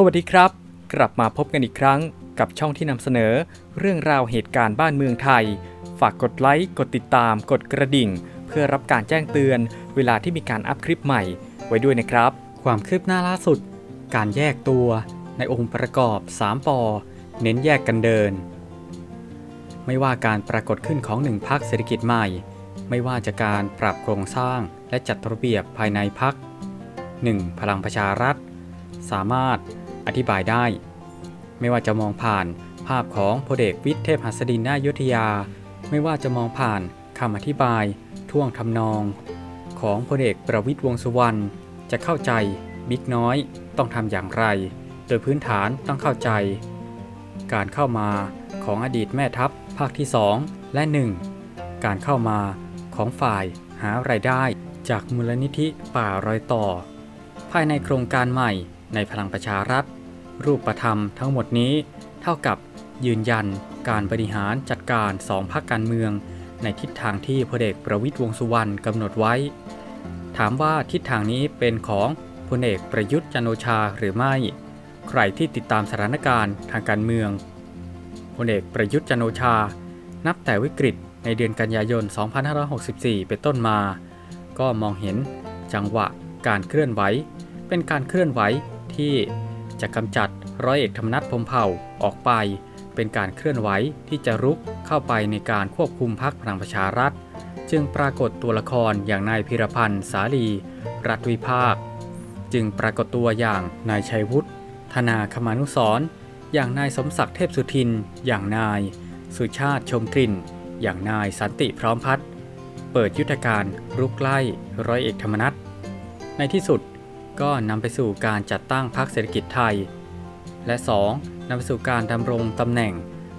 สวัสดีครับ กลับมาพบกันอีกครั้งกับช่องที่นำเสนอ เรื่องราวเหตุการณ์บ้านเมืองไทย ฝากกดไลค์กดติดตาม กดกระดิ่ง เพื่อรับการแจ้งเตือน เวลาที่มีการอัพคลิปใหม่ ไว้ด้วยนะครับ ความคืบหน้าล่าสุด การแยกตัว ในองค์ประกอบ 3ปอเน้นแยกกันเดิน ไม่ว่าการปรากฏขึ้นของหนึ่งพักเศรษฐกิจใหม่ ไม่ว่าจะการปรับโครงสร้างและจัดระเบียบภายในพัก 1. พลังประชารัฐ สามารถ อธิบายได้ ไม่ว่าจะมองผ่านภาพของพลเอกวิทย์เทพหัสดินนายุทธยา ไม่ว่าจะมองผ่านคำอธิบาย ท่วงทำนอง ของพลเอกประวิทย์วงสุวรรณจะเข้าใจบิ๊กน้อยต้องทำอย่างไร โดยพื้นฐานต้องเข้าใจ การเข้ามาของอดีตแม่ทัพภาคที่ 2 และ 1 การเข้ามาของฝ่ายหาไรายได้จากมูลนิธิป่ารอยต่อ ภายในโครงการใหม่ในพลังประชารัฐ รูปธรรมทั้งหมดนี้เท่ากับยืนยันการบริหารจัดการสองพรรคการเมือง ในทิศทางที่พลเอกประวิตยวงสุวรรณกำหนดไว้ ถามว่าทิศทางนี้เป็นของพลเอกประยุทธ์จันโอชาหรือไม่ ใครที่ติดตามสถานการณ์ทางการเมืองพลเอกประยุทธ์จันโอชา นับแต่วิกฤตในเดือนกันยายน 2564 เป็นต้นมา ก็มองเห็นจังหวะการเคลื่อนไหว เป็นการเคลื่อนไหวที่ จะกำจัดร้อยเอกธรรมนัฐพมเผ่าออกไป เป็นการเคลื่อนไหวที่จะรุกเข้าไปในการควบคุมพรรคพลังประชารัฐ จึงปรากฏตัวละครอย่างนายพิรพันธ์สาลี รัฐวิภาค จึงปรากฏตัวอย่างนายชัยวุฒิธนาคมานุสร์อย่างนายสมศักดิ์เทพสุทิน อย่างนาย สุชาติชมกลิ่น อย่างนายสันติพร้อมพัฒน์เปิดยุทธการรุกไล่ร้อยเอกธรรมนัฐในที่สุด ก็นำไปสู่การจัดตั้งพรรคเศรษฐกิจไทย และ 2. นำไปสู่การดำรงตำแหน่ง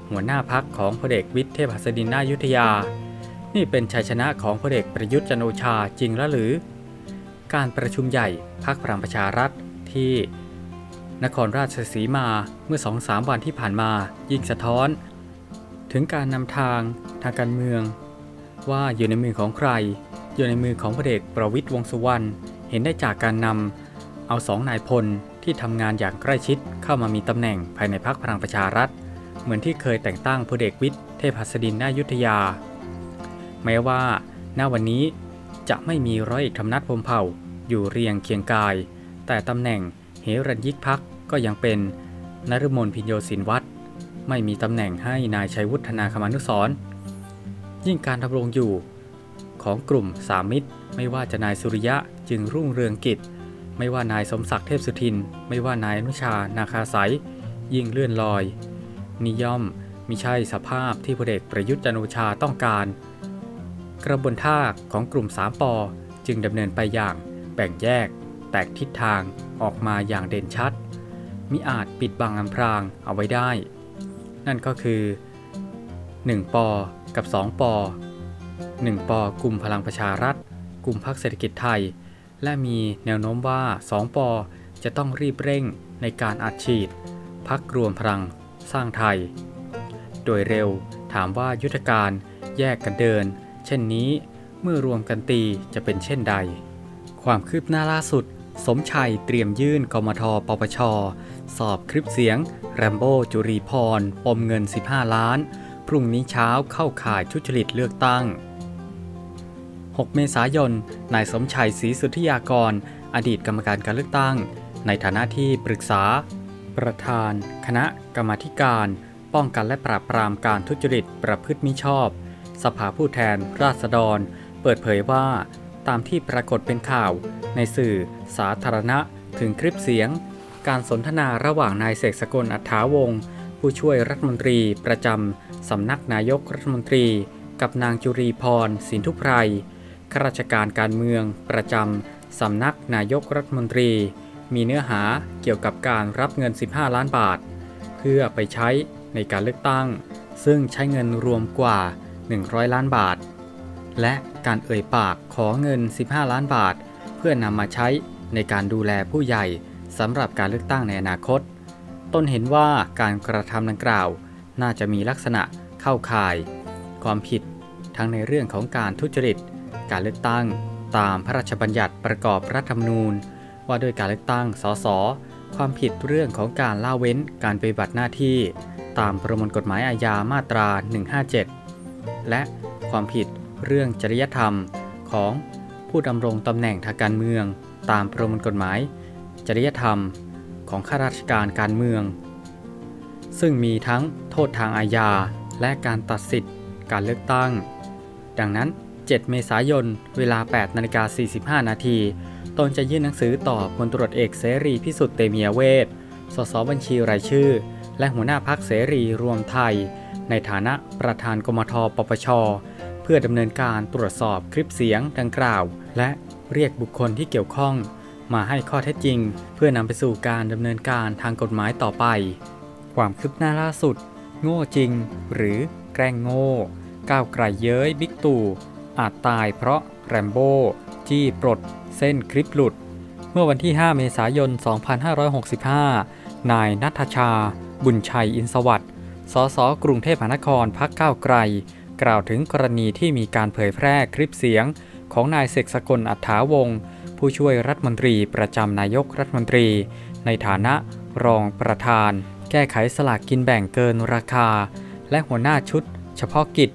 หัวหน้าพักของพลเอกวิทย์เทพหัสดินนายุทธยา นี่เป็นชัยชนะของพลเอกประยุทธ์จันโอชาจริงล้วหรือ การประชุมใหญ่พักพลังประชารัฐที่ นครราชสีมาเมื่อ2-3วันที่ผ่านมายิ่งสะท้อน ถึงการนำทางทางการเมือง ว่าอยู่ในมือของใคร อยู่ในมือของพลเอกประวิตยวงษ์สุวรรณเห็นได้จากการนำ เอาสองนายพลที่ทำงานอย่างใกล้ชิดเข้ามามีตำแหน่งภายในพักพลังประชารัฐ เหมือนที่เคยแต่งตั้งพลเอกวิทย์เทพหัสดินนายุทธยา แม้ว่า ณวันนี้จะไม่มีร้อยเอกธรรมนัฐพรมเผ่าอยู่เรียงเคียงกาย แต่ตำแหน่งเหรัญยิกพักก็ยังเป็นนฤมลพิญโยศินวัตรไม่มีตำแหน่งให้นายชัยวุฒนาคมานุสร์ยิ่งการดำรงอยู่ของกลุ่มสามมิตร ไม่ว่าจะนายสุริยะจึงรุ่งเรืองกิจ ไม่ว่านายสมศักดิ์เทพสุทิน ไม่ว่านายอนุชา นาคาสายยิ่งเลื่อนลอยนิย่อมมิใช่สภาพที่พลเอกประยุทธ์จันโอชาต้องการ กระบวนท่าของกลุ่ม3ปอจึงดำเนินไปอย่างแบ่งแยก แตกทิศทางออกมาอย่างเด่นชัด มิอาจปิดบังอำพรางเอาไว้ได้ นั่นก็คือ 1 ปอ กับ 2 ปอ 1 ปอกลุ่มพลังประชารัฐ กลุ่มพรรคเศรษฐกิจไทย และมีแนวโน้มว่า 2 ปอจะต้องรีบเร่งในการอัดฉีด พักรวมพลังสร้างไทย โดยเร็วถามว่ายุทธการแยกกันเดิน เช่นนี้เมื่อรวมกันตีจะเป็นเช่นใด ความคืบหน้าล่าสุด สมชัยเตรียมยื่นกมทปปช สอบคลิปเสียง แรมโบ้จุรีพรปมเงิน 15 ล้าน พรุ่งนี้เช้าเข้าข่ายทุจริตเลือกตั้ง 6 เมษายน นายสมชัยศรีสุทธิยากร อดีตกรรมการการเลือกตั้ง ในฐานะที่ปรึกษา ประธาน คณะกรรมาการ ป้องกันและปราบปรามการทุจริตประพฤติมิชอบ สภาผู้แทน ราษฎร เปิดเผยว่า ตามที่ปรากฏเป็นข่าว ในสื่อ สาธารณะ ถึงคลิปเสียง การสนทนาระหว่างนายเสกสกลอัฏฐาวงศ์ผู้ช่วยรัฐมนตรีประจำสำนักนายกรัฐมนตรี กับนางจุรีพรสินทุไพร ข้าราชการการเมืองประจำสำนักนายกรัฐมนตรี มีเนื้อหาเกี่ยวกับการรับเงิน 15 ล้านบาท เพื่อไปใช้ในการเลือกตั้ง ซึ่งใช้เงินรวมกว่า 100 ล้านบาท และการเอ่ยปากขอเงิน 15 ล้านบาท เพื่อนำมาใช้ในการดูแลผู้ใหญ่สำหรับการเลือกตั้งในอนาคต ต้นเห็นว่าการกระทำดังกล่าว น่าจะมีลักษณะเข้าข่าย ความผิดทั้งในเรื่องของการทุจริต การเลือกตั้งตามพระราชบัญญัติประกอบรัฐธรรมนูญ ว่าด้วยการเลือกตั้ง สส ความผิดเรื่องของการละเว้นการปฏิบัติหน้าที่ ตามประมวลกฎหมายอาญามาตรา 157 และความผิดเรื่องจริยธรรมของผู้ดำรงตำแหน่งทางการเมือง ตามประมวลกฎหมาย จริยธรรมของข้าราชการการเมือง ซึ่งมีทั้งโทษทางอาญาและการตัดสิทธิ์การเลือกตั้ง ดังนั้น 7 เมษายน เวลา8นาฬิกา45 นาทีตนจะยื่นหนังสือต่อพลตรวจเอกเสรีพิสุทธิ์เตมียเวทสสบัญชีรายชื่อ และหัวหน้าพักเสรีรวมไทย ในฐานะประธานกมทปปช เพื่อดำเนินการตรวจสอบคลิปเสียงดังกล่าว และเรียกบุคคลที่เกี่ยวข้อง มาให้ข้อเท็จจริง เพื่อนำไปสู่การดำเนินการทางกฎหมายต่อไป ความคืบหน้าล่าสุด โง่จริง หรือแกล้งโง่ก้าวไกลเย้ยบิ๊กตู่ อาจตายเพราะแรมโบ้จี้ปลดเส้นคลิปหลุด เมื่อวันที่ 5 เมษายน 2565 นายนัทชา บุญชัยอินสวัสด์สสกรุงเทพมหานครพักก้าวไกล กล่าวถึงกรณีที่มีการเผยแพร่คลิปเสียง ของนายเสกสกลอัฏฐาวงศ์ผู้ช่วยรัฐมนตรีประจำนายกรัฐมนตรี ในฐานะรองประธาน แก้ไขสลากกินแบ่งเกินราคา และหัวหน้าชุด เฉพาะกิจ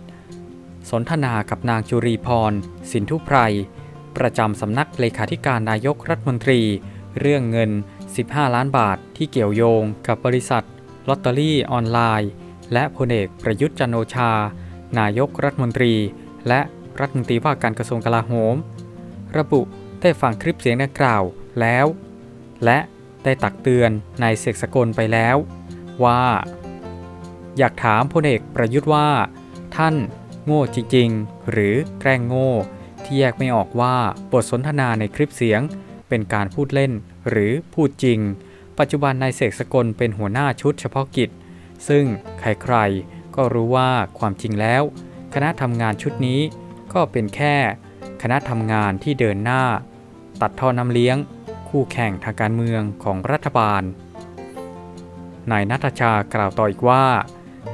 สนทนากับนางจุรีพร สินทุไพร ประจำสำนักเลขาธิการนายกรัฐมนตรี เรื่องเงิน 15 ล้านบาทที่เกี่ยวโยงกับบริษัทลอตเตอรี่ออนไลน์ และพลเอกประยุทธ์จันโอชา นายกรัฐมนตรี และรัฐมนตรีว่าการกระทรวงกลาโหม ระบุได้ฟังคลิปเสียงดังกล่าวแล้ว และได้ตักเตือนนายเสกสกลไปแล้ว ว่า อยากถามพลเอกประยุทธ์ว่า ท่าน โง่จริงๆ หรือแกล้งโง่ ที่แยกไม่ออกว่าบทสนทนาในคลิปเสียง เป็นการพูดเล่น หรือพูดจริง ปัจจุบันนายเสกสกลเป็นหัวหน้าชุดเฉพาะกิจ ซึ่งใครๆ ก็รู้ว่าความจริงแล้ว คณะทำงานชุดนี้ก็เป็นแค่ คณะทำงานที่เดินหน้า ตัดท่อน้ำเลี้ยง คู่แข่งทางการเมืองของรัฐบาลนายนัทชากล่าวต่ออีกว่า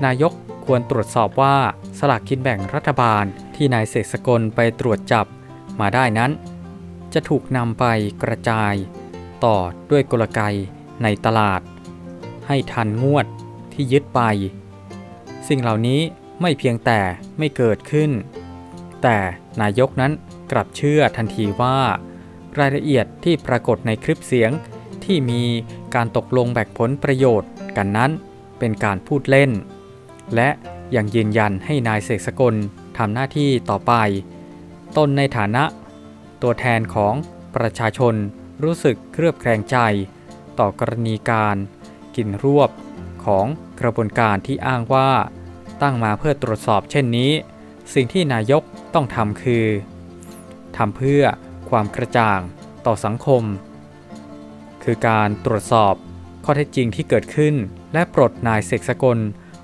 นายก ควรตรวจสอบว่าสลากกินแบ่งรัฐบาลที่นายเสกสกลไปตรวจจับมาได้นั้น จะถูกนำไปกระจาย ต่อด้วยกลไกในตลาด ให้ทันงวดที่ยึดไป สิ่งเหล่านี้ไม่เพียงแต่ไม่เกิดขึ้น แต่นายกนั้นกลับเชื่อทันทีว่า รายละเอียดที่ปรากฏในคลิปเสียงที่มีการตกลงแบ่งผลประโยชน์กันนั้นเป็นการพูดเล่น และยังยืนยันให้นายเสกสกลทำหน้าที่ต่อไปตนในฐานะ ตัวแทนของประชาชนรู้สึกเครือบแคลงใจ ต่อกรณีการกินรวบของกระบวนการที่อ้างว่า ตั้งมาเพื่อตรวจสอบเช่นนี้ สิ่งที่นายกต้องทำคือทำเพื่อความกระจ่างต่อสังคม คือการตรวจสอบข้อเท็จจริงที่เกิดขึ้นและปลดนายเสกสกล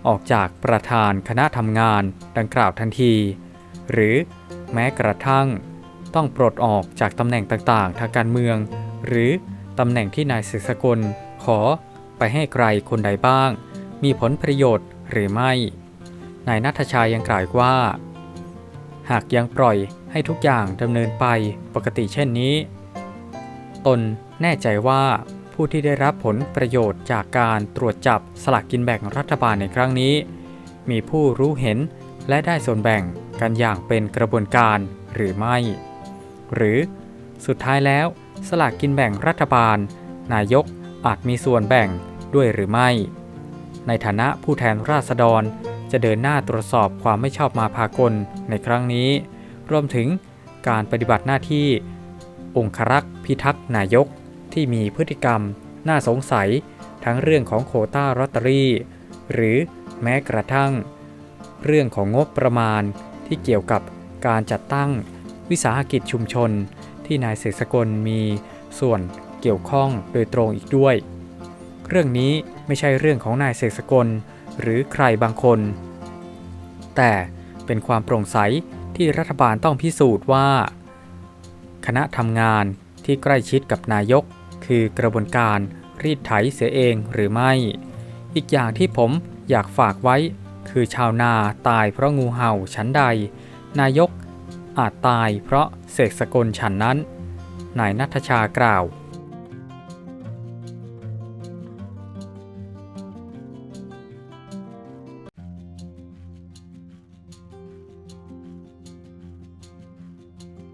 ออกจากประธานคณะทำงานดังกล่าวทันที หรือแม้กระทั่ง ต้องปลดออกจากตำแหน่งต่างๆ ทางการเมือง หรือตำแหน่งที่นายเสกสกลขอไปให้ใครคนใดบ้าง มีผลประโยชน์หรือไม่ นายนัทชายยังกล่าวว่า หากยังปล่อยให้ทุกอย่างดำเนินไปปกติเช่นนี้ ตนแน่ใจว่า ผู้ที่ได้รับผลประโยชน์จากการตรวจจับสลากกินแบ่งรัฐบาลในครั้งนี้ มีผู้รู้เห็นและได้ส่วนแบ่งกันอย่างเป็นกระบวนการหรือไม่ หรือ สุดท้ายแล้ว สลากกินแบ่งรัฐบาล นายกอาจมีส่วนแบ่งด้วยหรือไม่ ในฐานะผู้แทนราษฎรจะเดินหน้าตรวจสอบความไม่ชอบมาพากลในครั้งนี้ รวมถึงการปฏิบัติหน้าที่ องครักษ์พิทักษ์นายก ที่มีพฤติกรรม น่าสงสัย ทั้งเรื่องของโคต้าลอตเตอรี่ หรือแม้กระทั่ง เรื่องของงบประมาณที่เกี่ยวกับการจัดตั้งวิสาหกิจชุมชน ที่นายเสกสกลมีส่วนเกี่ยวข้องโดยตรงอีกด้วย เรื่องนี้ไม่ใช่เรื่องของนายเสกสกลหรือใครบางคน แต่เป็นความโปร่งใสที่รัฐบาลต้องพิสูจน์ว่า คณะทำงานที่ใกล้ชิดกับนายก คือกระบวนการรีดไถเสียเองหรือไม่ อีกอย่างที่ผมอยากฝากไว้ คือชาวนาตายเพราะงูเห่าชั้นใด นายกอาจตายเพราะเสกสกลฉันนั้นนายนัทชากล่าว